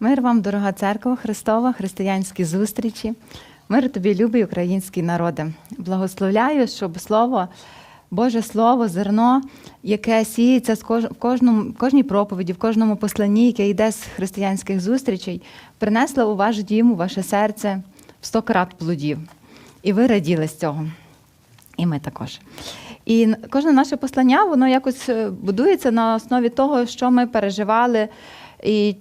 Мир вам, дорога церква Христова, християнські зустрічі. Мир тобі, любий український народи. Благословляю, щоб слово, Боже Слово, зерно, яке сіється в кожному, в кожній проповіді, в кожному посланні, яке йде з християнських зустрічей, принесло у ваш дім, у ваше серце в сто крат плодів. І ви раділи з цього. І ми також. І кожне наше послання, воно якось е, будується на основі того, що ми переживали, і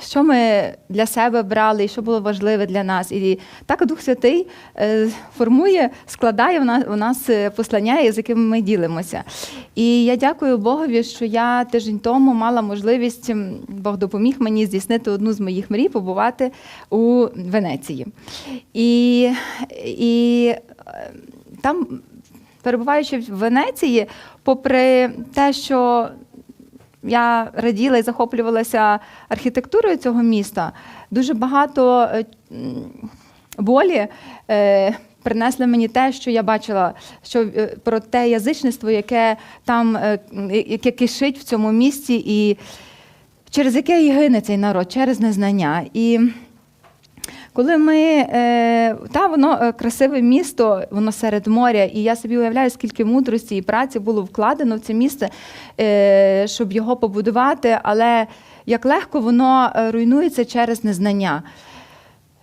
що ми для себе брали, і що було важливе для нас. І так Дух Святий е, формує, складає у нас е, послання, з якими ми ділимося. І я дякую Богові, що я тиждень тому мала можливість, Бог допоміг мені здійснити одну з моїх мрій, побувати у Венеції. І, і е, там, перебуваючи в Венеції, попри те, що я раділа і захоплювалася архітектурою цього міста, дуже багато е, болі. е, Принесли мені те, що я бачила, що е, про те язичництво, яке там яке кишить в цьому місті, і через яке і гине цей народ, через незнання. І коли ми е, та воно е, красиве місто, воно серед моря, і я собі уявляю, скільки мудрості і праці було вкладено в це місце, е, щоб його побудувати, але як легко воно е, руйнується через незнання.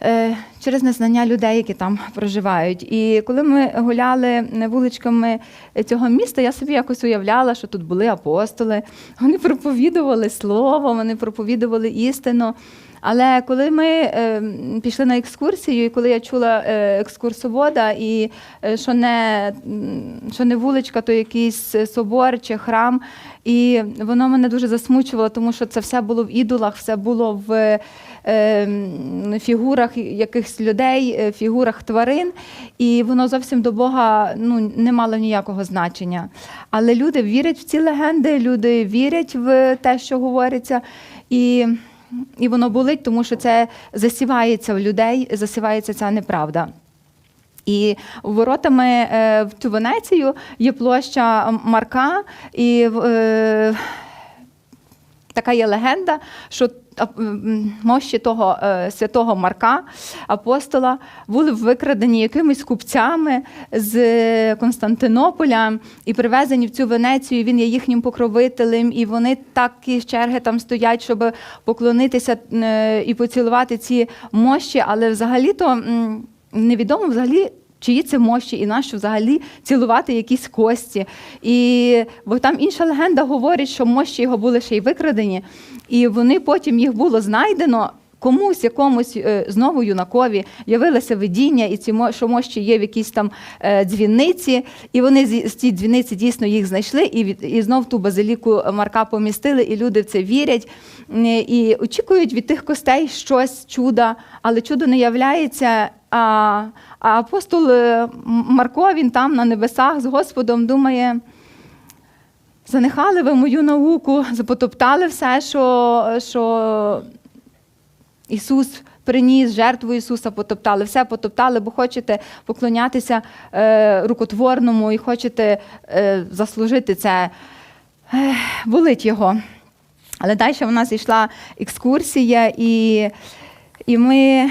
Е, Через незнання людей, які там проживають. І коли ми гуляли вуличками цього міста, я собі якось уявляла, що тут були апостоли, вони проповідували слово, вони проповідували істину. Але коли ми е, пішли на екскурсію, і коли я чула е, екскурсовода, і е, що не, що не вуличка, то якийсь собор чи храм, і воно мене дуже засмучувало, тому що це все було в ідолах, все було в е, фігурах якихось людей, е, фігурах тварин, і воно зовсім до Бога ну, не мало ніякого значення. Але люди вірять в ці легенди, люди вірять в те, що говориться. І і воно болить, тому що це засівається в людей, засівається ця неправда. І воротами е, в цю Венецію є площа Марка, і е, така є легенда, що мощі того е, святого Марка, апостола, були викрадені якимись купцями з Константинополя і привезені в цю Венецію. Він є їхнім покровителем, і вони такі черги там стоять, щоб поклонитися е, і поцілувати ці мощі. Але взагалі-то невідомо взагалі. Чиї це мощі, і нащо взагалі цілувати якісь кості. І, бо там інша легенда говорить, що мощі його були ще й викрадені, і вони потім їх було знайдено. Комусь, якомусь е, знову юнакові явилося видіння, і ці що мощі є в якійсь там е, дзвіниці, і вони з цієї дзвіниці дійсно їх знайшли, і від і знов ту базиліку Марка помістили, і люди в це вірять і очікують від тих костей щось чуда, але чудо не являється. А, а апостол е, Марко він там на небесах з Господом думає. Занехали ви мою науку, запотоптали все, що, що Ісус приніс, жертву Ісуса потоптали, все потоптали, бо хочете поклонятися е, рукотворному і хочете е, заслужити це. Болить його. Але далі в нас йшла екскурсія, і, і ми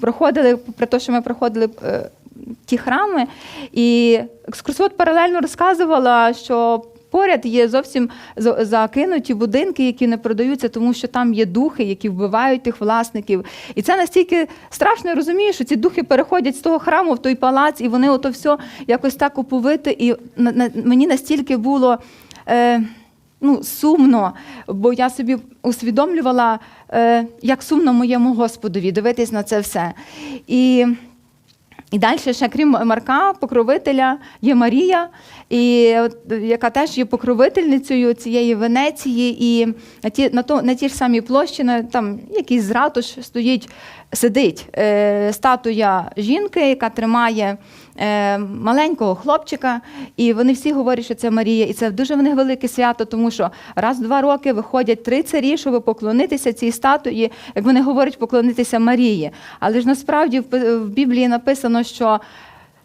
проходили, при те, що ми проходили е, ті храми, і екскурсовод паралельно розказувала, що поряд є зовсім закинуті будинки, які не продаються, тому що там є духи, які вбивають тих власників. І це настільки страшно, я розумію, що ці духи переходять з того храму в той палац, і вони ото все якось так оповите. І мені настільки було. Е, ну, сумно, бо я собі усвідомлювала, е, як сумно моєму Господові дивитись на це все. І, і далі, ще крім Марка, покровителя, є Марія, і, яка теж є покровительницею цієї Венеції. І на ті, на, то, на ті ж самі площі, на, там якийсь ратуш стоїть, сидить е, статуя жінки, яка тримає е, маленького хлопчика, і вони всі говорять, що це Марія. І це дуже в велике свято, тому що раз в два роки виходять три царі, щоб поклонитися цій статуї, як вони говорять, поклонитися Марії. Але ж насправді в Біблії написано, що.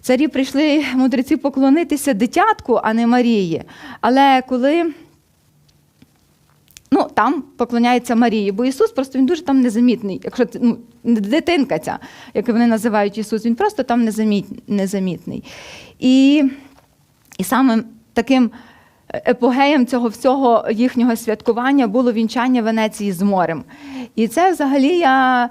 Царі прийшли мудреці поклонитися дитятку, а не Марії. Але коли Ну, там поклоняється Марії. Бо Ісус просто він дуже там незамітний. Якщо ну, дитинка ця, як вони називають Ісус, він просто там незаміт, незамітний. І, і саме таким епогеєм цього всього їхнього святкування було вінчання Венеції з морем. І це взагалі я.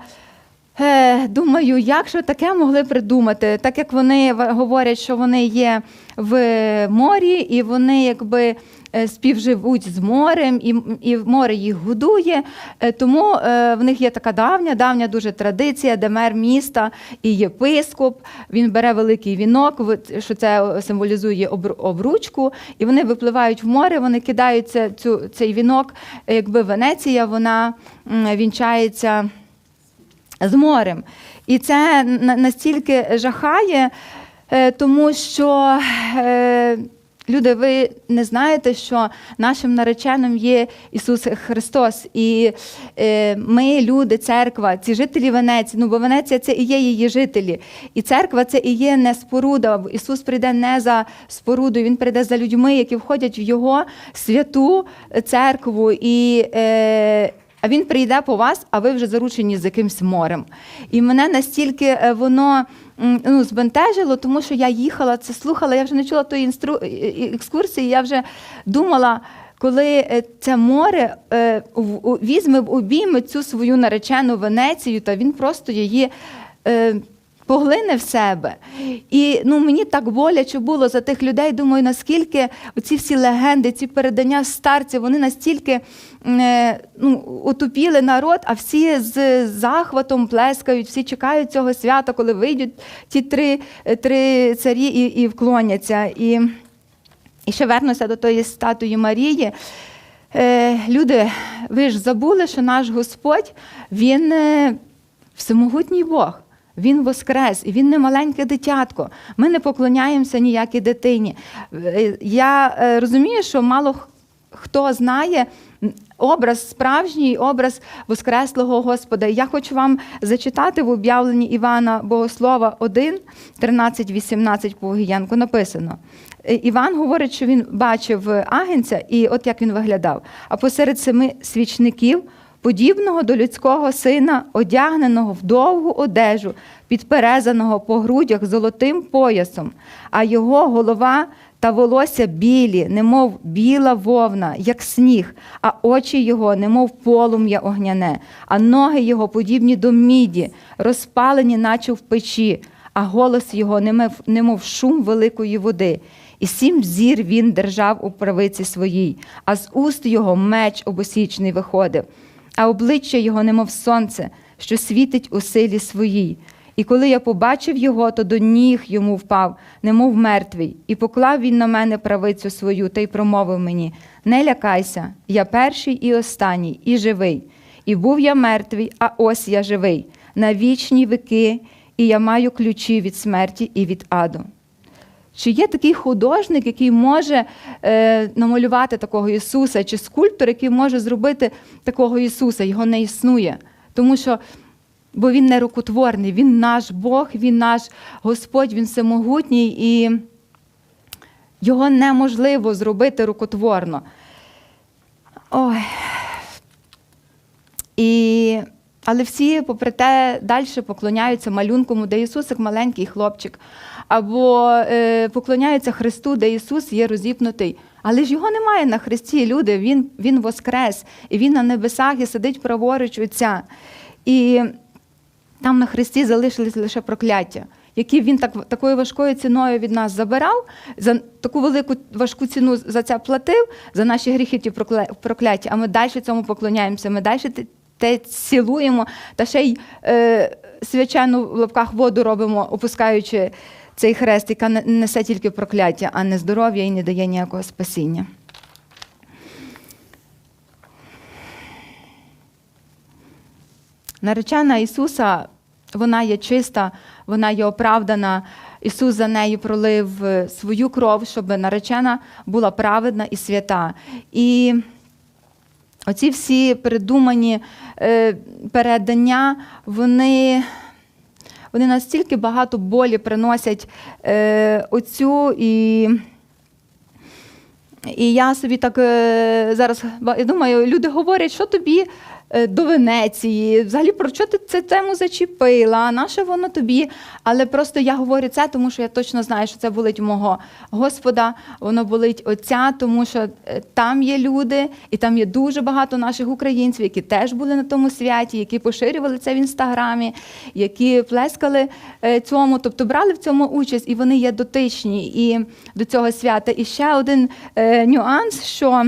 Е, Думаю, як же таке могли придумати, так як вони говорять, що вони є в морі, і вони якби е, співживуть з морем, і, і море їх годує. Е, Тому в них є така давня, давня дуже традиція, де мер міста і єпископ. Він бере великий вінок, що це символізує обру- обручку, і вони випливають в море, вони кидаються цю, цей вінок, якби Венеція, вона вінчається з морем. І це настільки жахає, е, тому що е, люди, ви не знаєте, що нашим нареченим є Ісус Христос. І е, ми, люди, церква, ці жителі Венеції, ну бо Венеція це і є її жителі. І церква це і є не споруда. Ісус прийде не за спорудою, Він прийде за людьми, які входять в Його святу церкву. І е, а він прийде по вас, а ви вже заручені з якимсь морем. І мене настільки е, воно ну, збентежило, тому що я їхала, це слухала, я вже не чула тої інстру... е, е, екскурсії, я вже думала. Коли це море візьме в обійми цю свою наречену Венецію, та він просто її поглине в себе. І ну, мені так боляче було за тих людей. Думаю, наскільки оці всі легенди, ці передання старців, вони настільки е, ну, отупіли народ, а всі з захватом плескають, всі чекають цього свята, коли вийдуть ті три, е, три царі і, і вклоняться. І, і ще вернуся до тої статуї Марії. Е, люди, ви ж забули, що наш Господь, Він всемогутній Бог. Він воскрес, і він не маленьке дитятко. Ми не поклоняємося ніякій дитині. Е, Я е, розумію, що мало хто знає образ, справжній образ Воскреслого Господа. Я хочу вам зачитати в об'явленні Івана Богослова 1, 13, 18 по Гієнку написано. Е, Іван говорить, що він бачив агенця, і от як він виглядав. А посеред семи свічників подібного до людського сина, одягненого в довгу одежу, підперезаного по грудях золотим поясом, а його голова та волосся білі, немов біла вовна, як сніг, а очі його, немов полум'я огняне, а ноги його подібні до міді, розпалені, наче в печі, а голос його, немов, немов шум великої води. І сім зір він держав у правиці своїй, а з уст його меч обосічний виходив, а обличчя його, немов сонце, що світить у силі своїй. І коли я побачив його, то до ніг йому впав, немов мертвий, і поклав він на мене правицю свою та й промовив мені: Не лякайся, я перший і останній, і живий. І був я мертвий, а ось я живий, на вічні віки, і я маю ключі від смерті і від аду. Чи є такий художник, який може е, намалювати такого Ісуса, чи скульптор, який може зробити такого Ісуса? Його не існує. Тому що бо Він не рукотворний, Він наш Бог, Він наш Господь, Він всемогутній, і його неможливо зробити рукотворно. Ой. І... Але всі, попри те, далі поклоняються малюнкому, де Ісус як маленький хлопчик, або е, поклоняються Христу, де Ісус є розіпнутий. Але ж його немає на Христі, люди. Він, він воскрес, і Він на небесах і сидить праворуч Отця. І там на Христі залишились лише прокляття, які він так, такою важкою ціною від нас забирав, за таку велику важку ціну за це платив, за наші гріхи ті прокляття, а ми далі цьому поклоняємося, ми далі те- цілуємо, та ще й е, свячену в лапках воду робимо, опускаючи цей хрест, яка не- несе тільки прокляття, а не здоров'я і не дає ніякого спасіння. Наречена Ісуса, вона є чиста, вона є оправдана. Ісус за неї пролив е, свою кров, щоб наречена була праведна і свята. І оці всі придумані е, передання, вони, вони настільки багато болі приносять е, оцю і. І я собі так е, зараз я думаю, люди говорять, що тобі до Венеції, взагалі про що ти цю тему зачепила, наше воно тобі. Але просто я говорю це, тому що я точно знаю, що це болить мого Господа, воно болить Отця, тому що е, там є люди, і там є дуже багато наших українців, які теж були на тому святі, які поширювали це в інстаграмі, які плескали е, цьому, тобто брали в цьому участь, і вони є дотичні і до цього свята. І ще один е, нюанс, що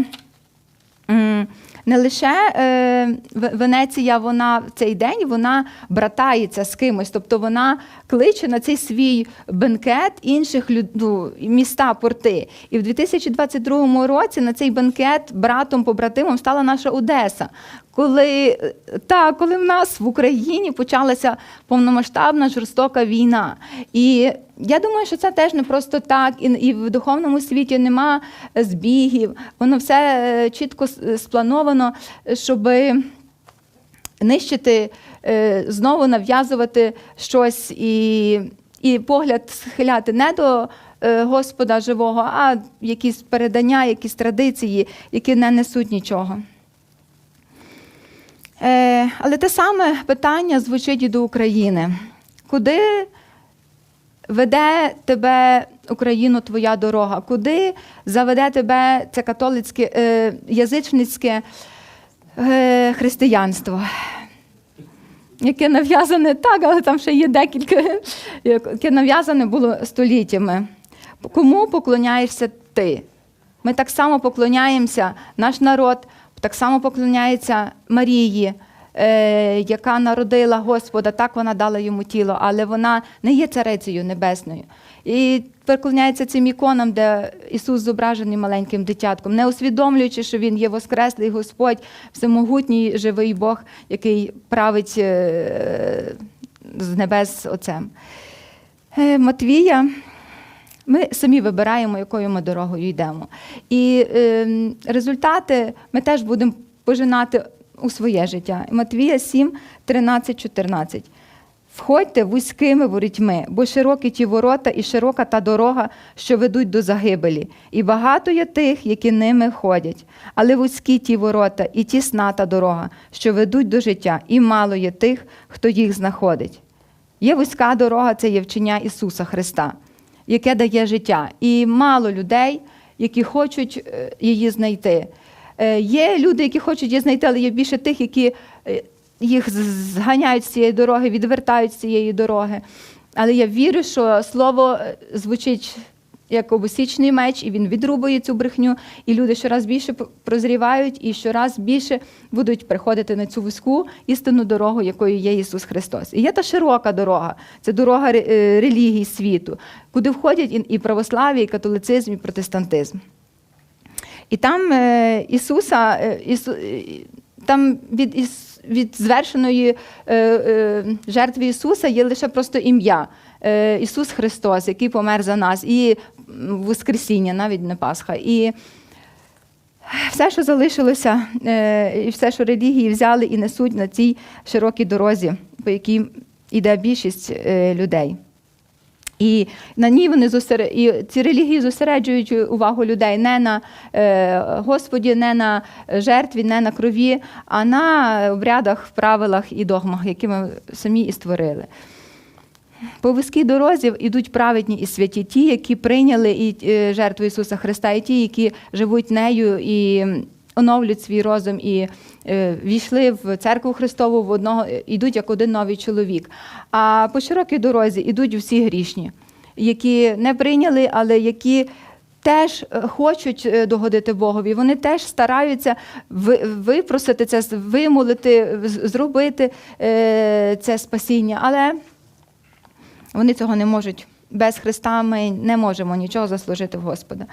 не лише е, Венеція, вона в цей день вона братається з кимось, тобто вона кличе на цей свій бенкет інших люд, ну, міста, порти. І в 2022 році на цей бенкет братом побратимом стала наша Одеса. Коли, та, коли в нас в Україні почалася повномасштабна жорстока війна. І я думаю, що це теж не просто так, і, і в духовному світі нема збігів. Воно все е, чітко сплановано, щоб нищити, е, знову нав'язувати щось і, і погляд схиляти не до е, Господа живого, а якісь передання, якісь традиції, які не несуть нічого. Е, але те саме питання звучить і до України. Куди веде тебе Україну твоя дорога? Куди заведе тебе це католицьке е, язичницьке е, християнство? Яке нав'язане так, але там ще є декілька, яке нав'язане було століттями. Кому поклоняєшся ти? Ми так само поклоняємося, наш народ так само поклоняється Марії, е, яка народила Господа, так вона дала йому тіло, але вона не є царицею небесною. І поклоняється цим іконам, де Ісус зображений маленьким дитятком, не усвідомлюючи, що Він є Воскреслий Господь, всемогутній живий Бог, який править е, з небес Отцем. Е, Матвія. Ми самі вибираємо, якою ми дорогою йдемо. І е, результати ми теж будемо пожинати у своє життя. Матвія 7, 13, 14. Входьте вузькими ворітьми, бо широкі ті ворота і широка та дорога, що ведуть до загибелі, і багато є тих, які ними ходять. Але вузькі ті ворота і тісна та дорога, що ведуть до життя, і мало є тих, хто їх знаходить. Є вузька дорога, це є вчення Ісуса Христа яке дає життя. І мало людей, які хочуть е, її знайти. Е, Є люди, які хочуть її знайти, але є більше тих, які е, їх зганяють з цієї дороги, відвертають з цієї дороги. Але я вірю, що слово звучить як обосічний меч, і він відрубує цю брехню, і люди щораз більше прозрівають і щораз більше будуть приходити на цю вузьку істинну дорогу, якою є Ісус Христос. І є та широка дорога, це дорога е, релігій світу, куди входять і- православ'я, і католицизм, і протестантизм. І там е, Ісуса, е, Ісу, там від, іс, від звершеної е, е, жертви Ісуса є лише просто ім'я. Ісус Христос, який помер за нас, і Воскресіння, навіть не Пасха. І все, що залишилося, е, і все, що релігії взяли і несуть на цій широкій дорозі, по якій йде більшість е, людей. І на ній вони зосере... і ці релігії зосереджують увагу людей не на е, Господі, не на жертві, не на крові, а на обрядах, правилах і догмах, які ми самі і створили. По вузькій дорозі йдуть праведні і святі, ті, які прийняли і е, жертву Ісуса Христа, і ті, які живуть нею і оновлюють свій розум і е, війшли в церкву Христову в одного, йдуть як один новий чоловік. А по широкій дорозі йдуть всі грішні, які не прийняли, але які теж е, хочуть е, догодити Богові. Вони теж стараються випросити це, вимолити, зробити е, це спасіння. Але вони цього не можуть. Без Христа ми не можемо нічого заслужити в Господа.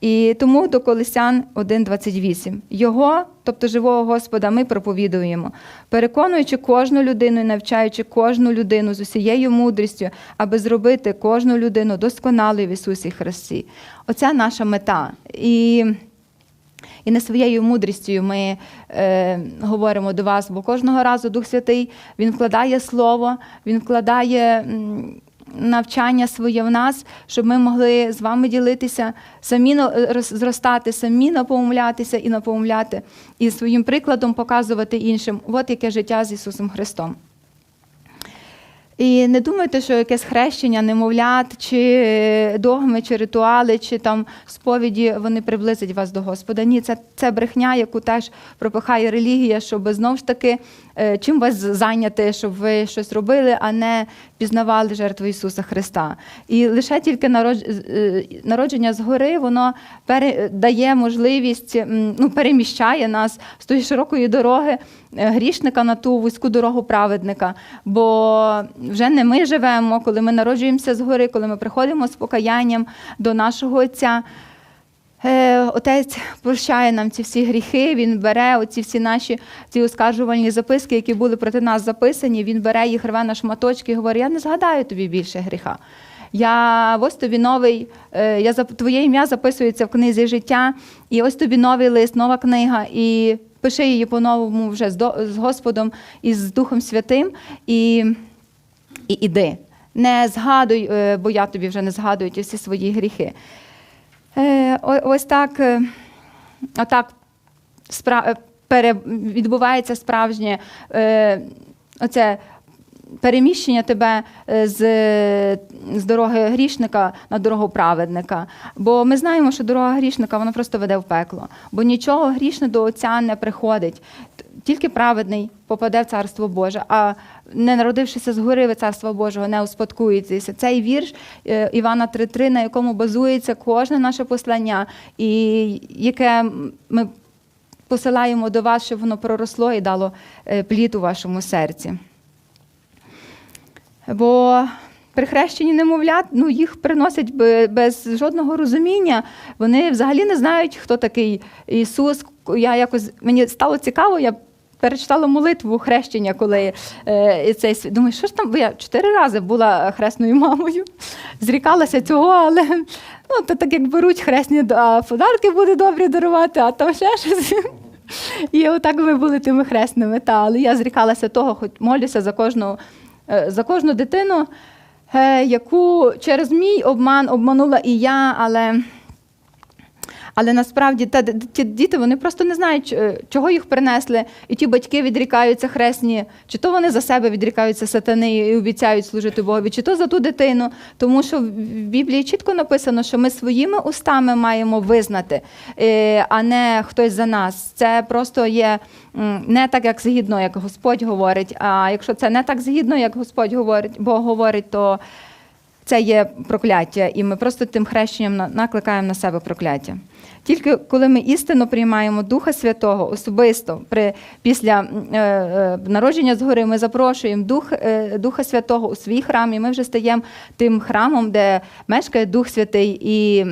І тому до Колесян 1.28. Його, тобто живого Господа, ми проповідуємо, переконуючи кожну людину і навчаючи кожну людину з усією мудрістю, аби зробити кожну людину досконалою в Ісусі Христі. Оця наша мета. І і не своєю мудрістю ми е, говоримо до вас, бо кожного разу Дух Святий Він вкладає слово, Він вкладає навчання своє в нас, щоб ми могли з вами ділитися, самі зростати, самі напомлятися і напомляти, і своїм прикладом показувати іншим, от яке життя з Ісусом Христом. І не думайте, що якесь хрещення, немовлят, чи е, догми, чи ритуали, чи там сповіді вони приблизять вас до Господа. Ні, це, це брехня, яку теж пропихає релігія, щоб знову ж таки чим вас зайняти, щоб ви щось робили, а не пізнавали жертву Ісуса Христа. І лише тільки е, народження згори, воно дає можливість, ну, переміщає нас з тої широкої дороги е, грішника на ту вузьку дорогу праведника. Бо вже не ми живемо, коли ми народжуємося згори, коли ми приходимо з покаянням до нашого Отця. Е, Отець прощає нам ці всі гріхи, він бере оці всі наші ці оскаржувальні записки, які були проти нас записані. Він бере їх, рве на шматочки і говорить: Я не згадаю тобі більше гріха. Я ось тобі новий, е, я твоє ім'я записується в книзі життя, і ось тобі новий лист, нова книга. І пиши її по-новому вже з, Господом і з Духом Святим. І і іди. Не згадуй, е, бо я тобі вже не згадую ті всі свої гріхи. Е, Ось так, е, отак е, відбувається справжнє оце переміщення тебе з, з дороги грішника на дорогу праведника. Бо ми знаємо, що дорога грішника вона просто веде в пекло. Бо нічого грішне до Отця не приходить. Тільки праведний попаде в Царство Боже, а не народившися згори ви Царства Божого, не успадкуєтеся. Цей вірш е, Івана 3.3, на якому базується кожне наше послання, і яке ми посилаємо до вас, щоб воно проросло і дало е, плід у вашому серці. Бо при хрещенні немовлят ну, їх приносять без жодного розуміння. Вони взагалі не знають, хто такий Ісус. Я якось мені стало цікаво, я перечитала молитву хрещення, коли е, цей світ. Думаю, що ж там, бо я чотири рази була хресною мамою, зрікалася цього, але ну, то так як беруть хресні а подарки буде добре дарувати, а там ще щось. І отак ми були тими хресними. Та, але я зрікалася того, хоч молюся за кожну, е, за кожну дитину, е, яку через мій обман обманула і я, але. Але насправді та, ті діти вони просто не знають, е, чого їх принесли, і ті батьки відрікаються хресні, чи то вони за себе відрікаються сатани і обіцяють служити Богові, чи то за ту дитину. Тому що в Біблії чітко написано, що ми своїми устами маємо визнати, е, а не хтось за нас. Це просто є не так, як згідно, як Господь говорить. А якщо це не так згідно, як Господь говорить, Бог говорить, то це є прокляття, і ми просто тим хрещенням на- накликаємо на себе прокляття. Тільки коли ми істинно приймаємо Духа Святого особисто при, після е, е, народження згори, ми запрошуємо Дух, е, Духа Святого у свій храм, і ми вже стаємо тим храмом, де мешкає Дух Святий. І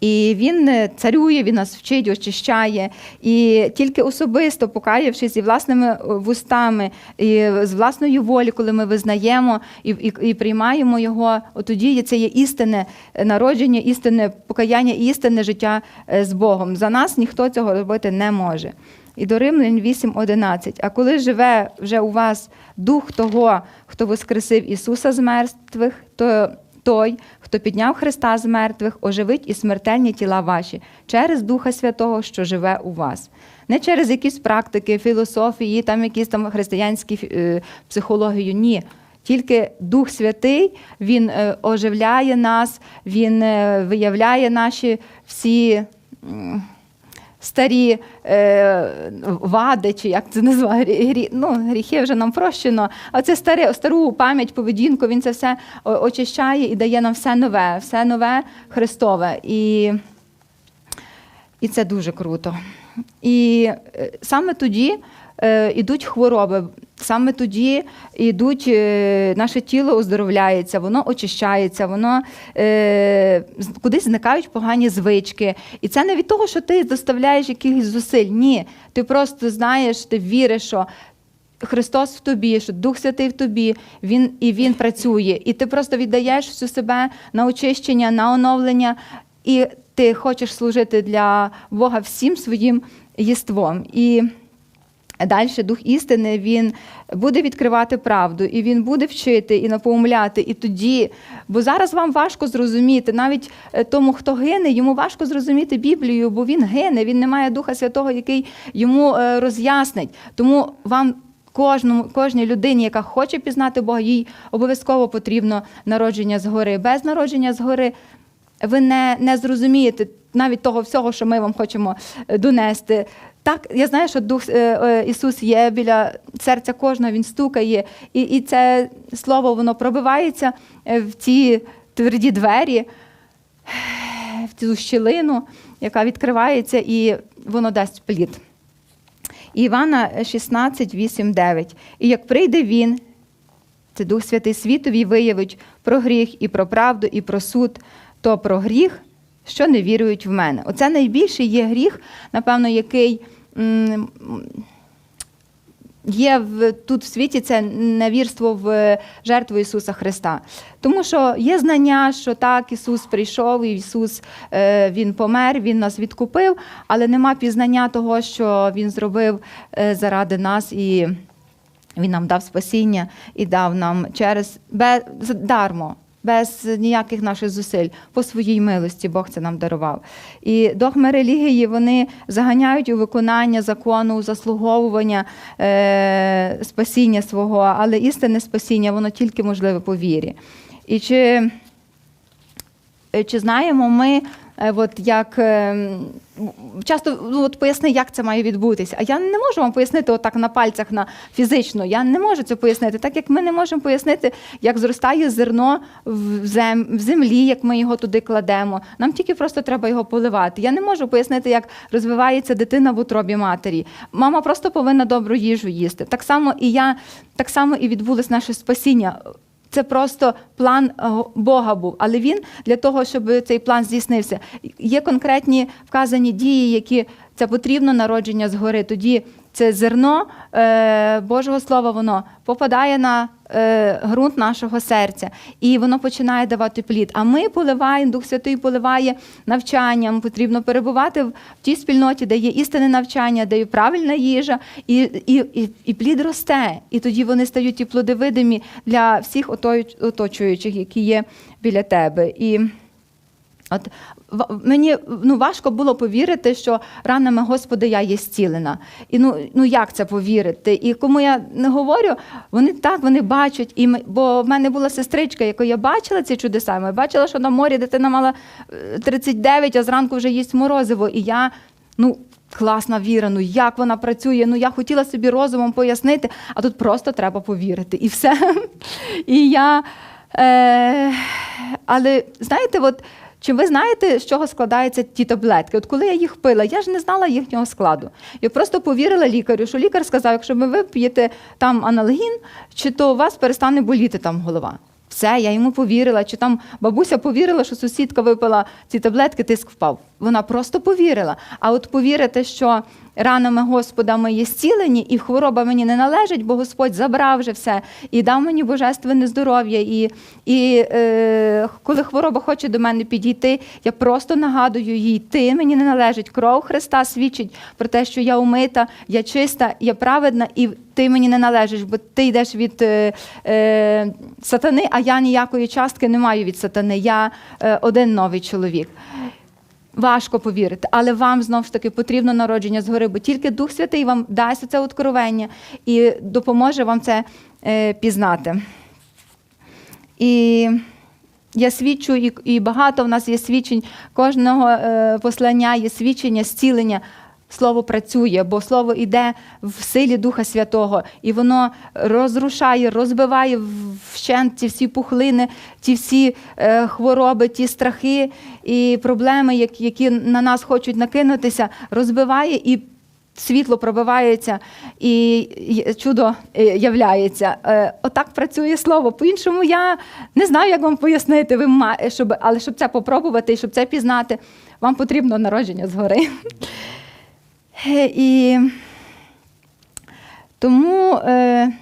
і він е, царює, він нас вчить, очищає. І тільки особисто покаявшись і власними е, вустами, і з власної волі, коли ми визнаємо і, і, і приймаємо його, тоді це є істинне народження, істинне покаяння, істинне життя е, з Богом. За нас ніхто цього робити не може. І до Римлян 8.11. А коли живе вже у вас дух того, хто воскресив Ісуса з мертвих, то той, хто підняв Христа з мертвих, оживить і смертельні тіла ваші через Духа Святого, що живе у вас. Не через якісь практики, філософії, там якісь там християнські е, психологію. Ні. Тільки Дух Святий Він е, оживляє нас, Він е, виявляє наші всі. м, Старі е, вади, чи як це називає, грі, ну, гріхи вже нам прощено. А це старе, стару пам'ять, поведінку, він це все очищає і дає нам все нове, все нове Христове. І, і це дуже круто. І е, саме тоді е, ідуть хвороби, саме тоді ідуть, е, наше тіло оздоровляється, воно очищається, воно е, кудись зникають погані звички. І це не від того, що ти доставляєш якихось зусиль. Ні. Ти просто знаєш, ти віриш, що. Христос в тобі, що Дух Святий в тобі, Він і Він працює. І ти просто віддаєш всю себе на очищення, на оновлення, і ти хочеш служити для Бога всім своїм єством. І Далі дух істини він буде відкривати правду, і він буде вчити і напоумляти. І тоді, бо зараз вам важко зрозуміти, навіть е, тому, хто гине, йому важко зрозуміти Біблію, бо він гине, він не має Духа Святого, який йому е, роз'яснить. Тому вам. Кожному, кожній людині, яка хоче пізнати Бога, їй обов'язково потрібно народження згори. Без народження згори ви не, не зрозумієте навіть того всього, що ми вам хочемо е, донести. Так, я знаю, що Дух е, е, Ісус є біля серця кожного, Він стукає, і, і це слово воно пробивається е, в ті тверді двері, в цю щілину, яка відкривається, і воно дасть плід. Івана 16, 8, 9. І як прийде він, це Дух Святий світові виявить про гріх і про правду, і про суд, то про гріх, що не вірують в мене. Оце найбільший є гріх, напевно, який є в, тут в світі це невірство в жертву Ісуса Христа. Тому що є знання, що так, Ісус прийшов, і Ісус е, Він помер, Він нас відкупив, але нема пізнання того, що Він зробив е, заради нас. і він нам дав спасіння і дав нам через дармо, без ніяких наших зусиль, по своїй милості Бог це нам дарував. І догми релігії вони заганяють у виконання закону, у заслуговування е, спасіння свого, але істинне спасіння воно тільки можливе по вірі. І чи Е, Чи знаємо ми, от як е, часто ну, от поясни, як це має відбутися? А я не можу вам пояснити отак на пальцях на фізично. Я не можу це пояснити, так як ми не можемо пояснити, як зростає зерно в землі, як ми його туди кладемо. Нам тільки просто треба його поливати. Я не можу пояснити, як розвивається дитина в утробі матері. Мама просто повинна добру їжу їсти. Так само і я, так само і відбулось наше спасіння. Це просто план е, Бога був, але він для того, щоб цей план здійснився, є конкретні вказані дії, які це потрібно народження згори. Тоді це зерно е, Божого Слова, воно попадає на е, ґрунт нашого серця, і воно починає давати плід. А ми поливаємо, Дух Святий поливає навчанням. Потрібно перебувати в тій спільноті, де є істинне навчання, де є правильна їжа, і, і, і, і плід росте. І тоді вони стають і плодовидимі для всіх оточуючих, які є біля тебе. І От мені ну важко було повірити, що ранами Господи я є зцілена. І ну, ну як це повірити? І кому я не говорю, вони так вони бачать. І ми, бо в мене була сестричка, яку я бачила ці чудеса. Я бачила, що на морі дитина мала е, 39, а зранку вже їсть морозиво. І я ну. Класна віра, ну як вона працює. Ну я хотіла собі розумом пояснити, а тут просто треба повірити. І все. І я, е, але знаєте, от чи ви знаєте, з чого складаються ті таблетки? От коли я їх пила, я ж не знала їхнього складу. Я просто повірила лікарю, що лікар сказав, якщо ви вип'єте там аналгін, чи то у вас перестане боліти там голова. Все, я йому повірила. Чи там бабуся повірила, що сусідка випила ці таблетки, тиск впав. Вона просто повірила. А от повірити, що ранами Господа є зцілені, і хвороба мені не належить, бо Господь забрав вже все і дав мені божественне здоров'я. І, і е, коли хвороба хоче до мене підійти, я просто нагадую їй, ти мені не належить. Кров Христа свідчить про те, що я умита, я чиста, я праведна, і ти мені не належиш, бо ти йдеш від е, е, сатани, а я ніякої частки не маю від сатани. Я е, один новий чоловік. Важко повірити, але вам знову ж таки потрібно народження згори, бо тільки Дух Святий вам дасть це откровення і допоможе вам це е, пізнати. І я свідчу, і, і багато в нас є свідчень, кожного е, послання є свідчення, зцілення. Слово працює, бо слово йде в силі Духа Святого, і воно розрушає, розбиває вщент ті всі пухлини, ті всі е, хвороби, ті страхи і проблеми, які, на нас хочуть накинутися, розбиває і світло пробивається, і чудо е, являється. Е, Отак працює слово. По-іншому я не знаю, як вам пояснити, ви щоб, але щоб це попробувати і щоб це пізнати, вам потрібно народження згори. Е, І тому е,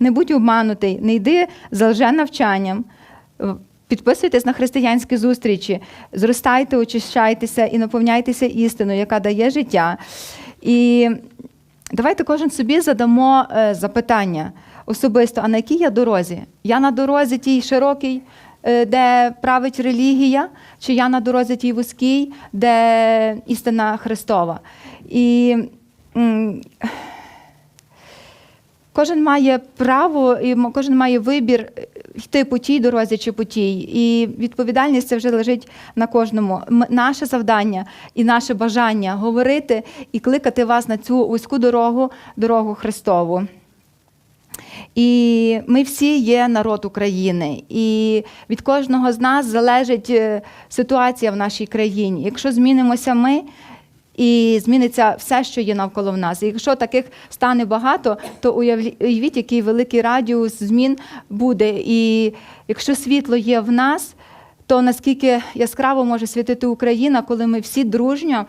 не будь обманутий, не йди за лженавчанням. Підписуйтесь на християнські зустрічі, зростайте, очищайтеся і наповняйтеся істиною, яка дає життя. І давайте кожен собі задамо е, запитання особисто, а на якій я дорозі? Я на дорозі тій широкій, де править релігія, чи я на дорозі тій вузькій, де істина Христова? І Кожен має право і кожен має вибір е, йти по тій дорозі чи по тій. І відповідальність це вже лежить на кожному. Наше завдання і наше бажання говорити і кликати вас на цю вузьку дорогу, дорогу Христову. І ми всі є народ України, і від кожного з нас залежить е, ситуація в нашій країні. Якщо змінимося ми, і зміниться все, що є навколо в нас. І якщо таких стане багато, то уявіть, який великий радіус змін буде. І якщо світло є в нас, то наскільки яскраво може світити Україна, коли ми всі дружньо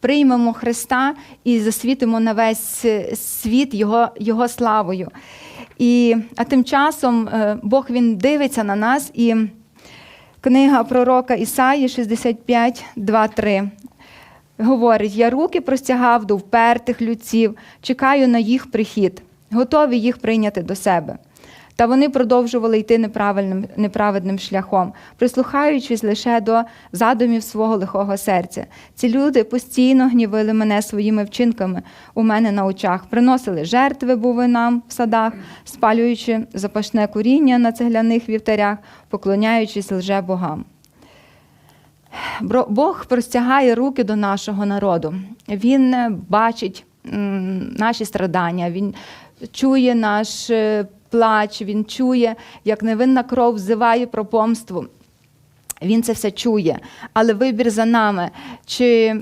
приймемо Христа і засвітимо на весь е, світ Його, Його славою. І, а тим часом е, Бог Він дивиться на нас і книга пророка Ісаї 65, 2, 3 говорить: Я руки простягав до впертих людців, чекаю на їх прихід, готові їх прийняти до себе. Та вони продовжували йти неправильним, неправедним шляхом, прислухаючись лише до задумів свого лихого серця. Ці люди постійно гнівили мене своїми вчинками у мене на очах, приносили жертви бувинам в садах, спалюючи запашне куріння на цегляних вівтарях, поклоняючись лже-богам. Бро- Бог простягає руки до нашого народу. Він е, бачить наші страдання, він чує наш е, плач, він чує, як невинна кров взиває про помству. Він це все чує, але вибір за нами. Чи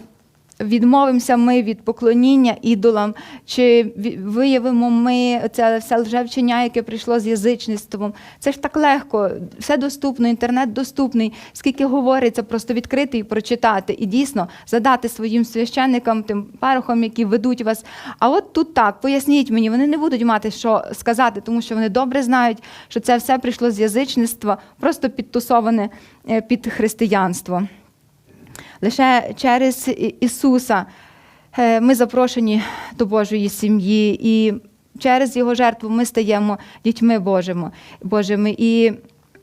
відмовимося ми від поклоніння ідолам, чи виявимо ми це все лжевчення, яке прийшло з язичництвом. Це ж так легко, все доступно, інтернет доступний. Скільки говориться, просто відкрити і прочитати, і дійсно задати своїм священникам, тим парохам, які ведуть вас. А от тут так, поясніть мені, вони не будуть мати що сказати, тому що вони добре знають, що це все прийшло з язичництва, просто підтусоване е, під християнство. Лише через Ісуса е, ми запрошені до Божої сім'ї, і через Його жертву ми стаємо дітьми Божими. І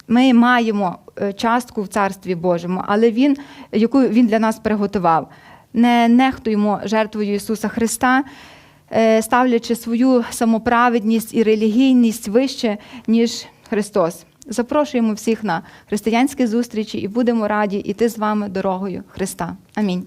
ми маємо е, частку в Царстві Божому, але Він, яку Він для нас приготував. Не нехтуємо жертвою Ісуса Христа, е, ставлячи свою самоправедність і релігійність вище, ніж Христос. Запрошуємо всіх на християнські зустрічі і будемо раді йти з вами дорогою Христа. Амінь.